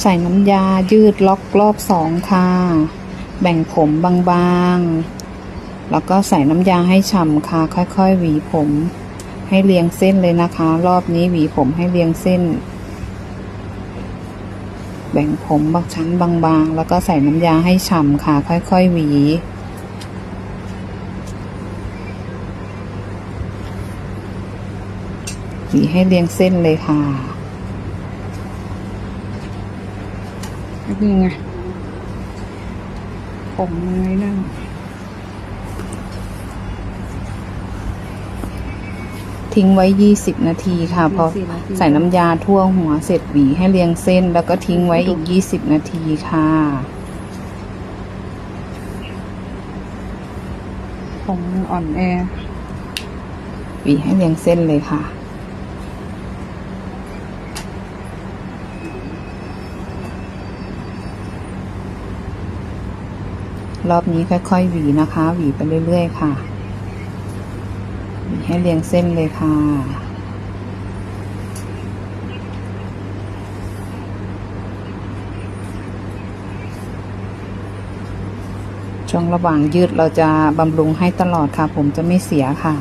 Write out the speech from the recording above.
ใส่น้ำยายืดล็อกรอบสองค่ะ แบ่งผมบางๆ แล้วก็ใส่น้ำยาให้ฉ่ำค่ะ ค่อยๆ หวีผม ให้เรียงเส้นเลยนะคะ รอบนี้หวีผมให้เรียงเส้น แบ่งผมบางชั้นบางๆ แล้วก็ใส่น้ำยาให้ฉ่ำค่ะ ค่อยๆ หวีหวีให้เรียงเส้นเลยค่ะ นี่ไง ผมไงนั่นทิ้งไว้ 20 นาทีค่ะ พอ20นาทีใส่น้ำยาทั่วหัวเสร็จหวีให้เรียงเส้น แล้วก็ทิ้งไว้อีก 20 นาทีค่ะ ผมมันอ่อนแอ หวีให้เรียงเส้นเลยค่ะ รอบนี้ค่อยๆหวีนะคะ หวีไปเรื่อยๆค่ะ หวีให้เรียงเส้นเลยค่ะช่วงระหว่างยืดเราจะบำรุงให้ตลอดค่ะ ผมจะไม่เสียค่ะ